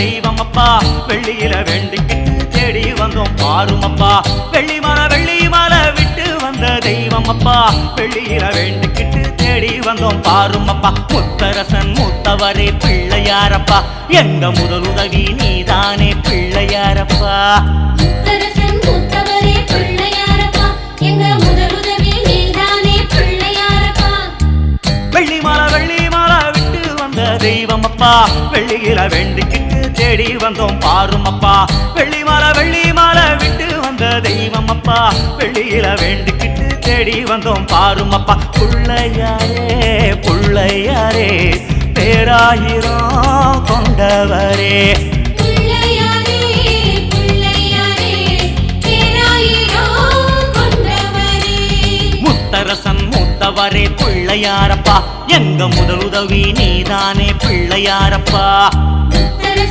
தெய்வம் அப்பா வெள்ளியில வேண்டிக்கிட்டு தேடி வந்தோம் பாரும் அப்பா வெள்ளி மலை வெள்ளி மலை விட்டு வந்த தெய்வம் அப்பா வெள்ளியில வேண்டிக்கிட்டு தேடி வந்தோம் பாரும் அப்பா முத்தரசன் மூத்தவரே பிள்ளையாரப்பா. எங்க முதலுதவி நீதானே பிள்ளையாரப்பா. தெய்வம் அப்பா வெள்ளியில வேண்டிக்கிட்டு தேடி வந்தோம் பாரும் அப்பா வெள்ளி மாலை வெள்ளி மாலை விட்டு வந்த தெய்வம் அப்பா வெள்ளியில வேண்டிக்கிட்டு தேடி வந்தோம் பாரும் அப்பா புள்ளையாரே புள்ளையாரே பேராயிரம் கொண்டவரே. முத்தரசன் மூத்தவரே பிள்ளையாரப்பா. எங்க முதலுதவி நீதானே பிள்ளையாரப்பா.